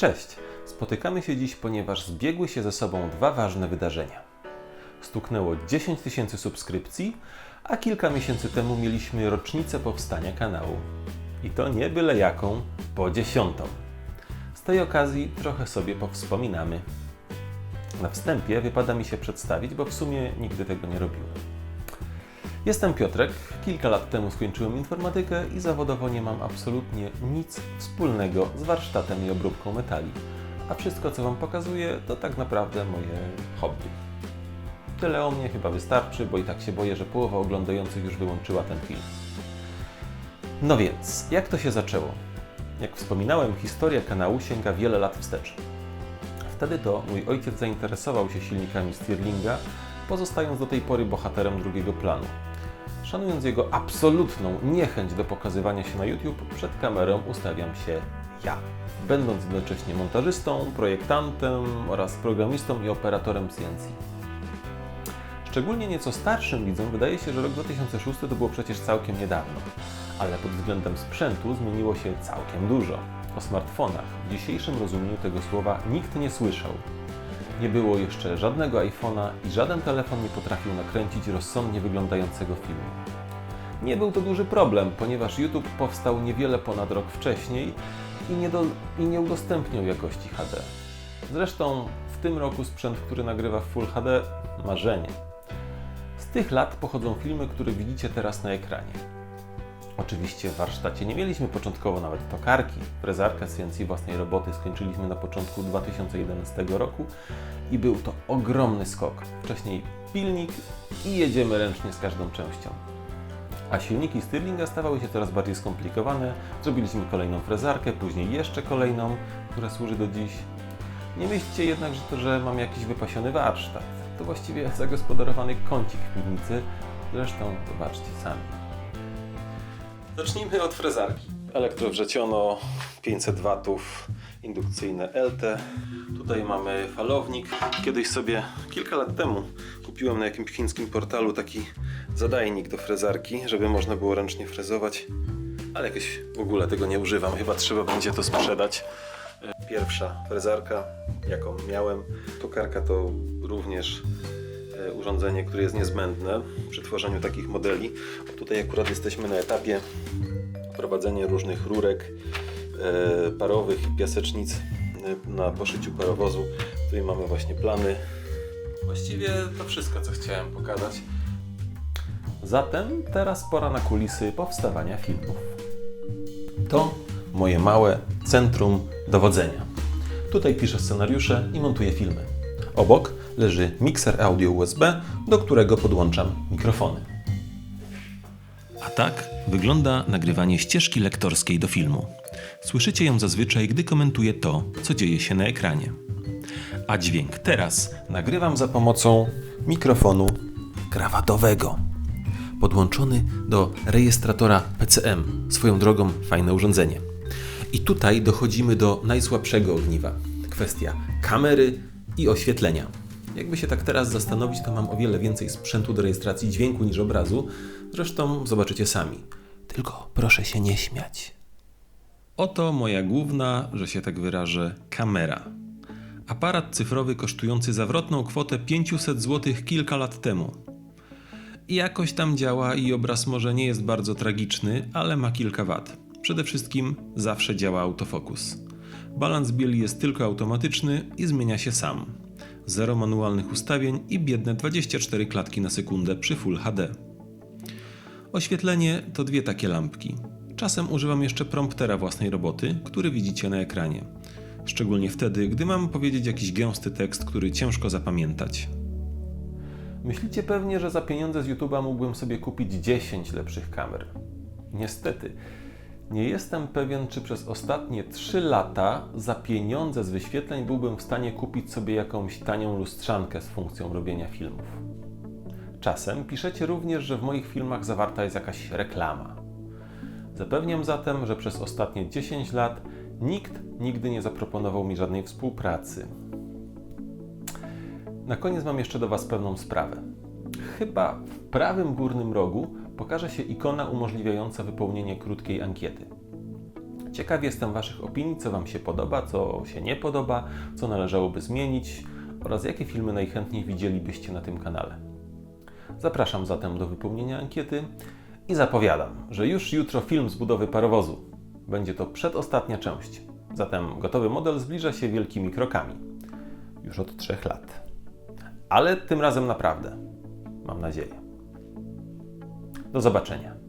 Cześć! Spotykamy się dziś, ponieważ zbiegły się ze sobą dwa ważne wydarzenia. Stuknęło 10 tysięcy subskrypcji, a kilka miesięcy temu mieliśmy rocznicę powstania kanału. I to nie byle jaką, po dziesiątą. Z tej okazji trochę sobie powspominamy. Na wstępie wypada mi się przedstawić, bo w sumie nigdy tego nie robiłem. Jestem Piotrek, kilka lat temu skończyłem informatykę i zawodowo nie mam absolutnie nic wspólnego z warsztatem i obróbką metali. A wszystko, co Wam pokazuję, to tak naprawdę moje hobby. Tyle o mnie chyba wystarczy, bo i tak się boję, że połowa oglądających już wyłączyła ten film. No więc, jak to się zaczęło? Jak wspominałem, historia kanału sięga wiele lat wstecz. Wtedy to mój ojciec zainteresował się silnikami Stirlinga, pozostając do tej pory bohaterem drugiego planu. Szanując jego absolutną niechęć do pokazywania się na YouTube, przed kamerą ustawiam się ja, będąc jednocześnie montażystą, projektantem oraz programistą i operatorem CNC. Szczególnie nieco starszym widzom wydaje się, że rok 2006 to było przecież całkiem niedawno, ale pod względem sprzętu zmieniło się całkiem dużo. O smartfonach w dzisiejszym rozumieniu tego słowa nikt nie słyszał. Nie było jeszcze żadnego iPhone'a i żaden telefon nie potrafił nakręcić rozsądnie wyglądającego filmu. Nie był to duży problem, ponieważ YouTube powstał niewiele ponad rok wcześniej i nie, do, i nie udostępniał jakości HD. Zresztą w tym roku sprzęt, który nagrywa w Full HD, marzenie. Z tych lat pochodzą filmy, które widzicie teraz na ekranie. Oczywiście w warsztacie nie mieliśmy początkowo nawet tokarki. Frezarkę CNC własnej roboty skończyliśmy na początku 2011 roku i był to ogromny skok. Wcześniej pilnik i jedziemy ręcznie z każdą częścią. A silniki Stirlinga stawały się coraz bardziej skomplikowane. Zrobiliśmy kolejną frezarkę, później jeszcze kolejną, która służy do dziś. Nie myślcie jednak, że to, że mam jakiś wypasiony warsztat. To właściwie zagospodarowany kącik w piwnicy. Zresztą zobaczcie sami. Zacznijmy od frezarki. Elektrowrzeciono 500 watów, indukcyjne LT. Tutaj mamy falownik. Kiedyś sobie kilka lat temu kupiłem na jakimś chińskim portalu taki zadajnik do frezarki, żeby można było ręcznie frezować. Ale jakoś w ogóle tego nie używam. Chyba trzeba będzie to sprzedać. Pierwsza frezarka, jaką miałem. Tokarka to również e, urządzenie, które jest niezbędne przy tworzeniu takich modeli. Tutaj akurat jesteśmy na etapie prowadzenia różnych rurek e, parowych, piasecznic e, na poszyciu parowozu. Tutaj mamy właśnie plany. Właściwie to wszystko, co chciałem pokazać. Zatem teraz pora na kulisy powstawania filmów. To moje małe centrum dowodzenia. Tutaj piszę scenariusze i montuję filmy. Obok leży mikser audio USB, do którego podłączam mikrofony. A tak wygląda nagrywanie ścieżki lektorskiej do filmu. Słyszycie ją zazwyczaj, gdy komentuję to, co dzieje się na ekranie. A dźwięk teraz nagrywam za pomocą mikrofonu krawatowego. Podłączony do rejestratora PCM. Swoją drogą fajne urządzenie. I tutaj dochodzimy do najsłabszego ogniwa. Kwestia kamery i oświetlenia. Jakby się tak teraz zastanowić, to mam o wiele więcej sprzętu do rejestracji dźwięku niż obrazu. Zresztą zobaczycie sami. Tylko proszę się nie śmiać. Oto moja główna, że się tak wyrażę, kamera. Aparat cyfrowy kosztujący zawrotną kwotę 500 zł kilka lat temu. Jakoś tam działa i obraz może nie jest bardzo tragiczny, ale ma kilka wad. Przede wszystkim zawsze działa autofokus. Balans bieli jest tylko automatyczny i zmienia się sam. Zero manualnych ustawień i biedne 24 klatki na sekundę przy Full HD. Oświetlenie to dwie takie lampki. Czasem używam jeszcze promptera własnej roboty, który widzicie na ekranie. Szczególnie wtedy, gdy mam powiedzieć jakiś gęsty tekst, który ciężko zapamiętać. Myślicie pewnie, że za pieniądze z YouTube'a mógłbym sobie kupić 10 lepszych kamer. Niestety, nie jestem pewien, czy przez ostatnie 3 lata za pieniądze z wyświetleń byłbym w stanie kupić sobie jakąś tanią lustrzankę z funkcją robienia filmów. Czasem piszecie również, że w moich filmach zawarta jest jakaś reklama. Zapewniam zatem, że przez ostatnie 10 lat nikt nigdy nie zaproponował mi żadnej współpracy. Na koniec mam jeszcze do Was pewną sprawę. Chyba w prawym górnym rogu pokaże się ikona umożliwiająca wypełnienie krótkiej ankiety. Ciekaw jestem Waszych opinii, co Wam się podoba, co się nie podoba, co należałoby zmienić oraz jakie filmy najchętniej widzielibyście na tym kanale. Zapraszam zatem do wypełnienia ankiety i zapowiadam, że już jutro film z budowy parowozu. Będzie to przedostatnia część. Zatem gotowy model zbliża się wielkimi krokami. Już od trzech lat. Ale tym razem naprawdę. Mam nadzieję. Do zobaczenia.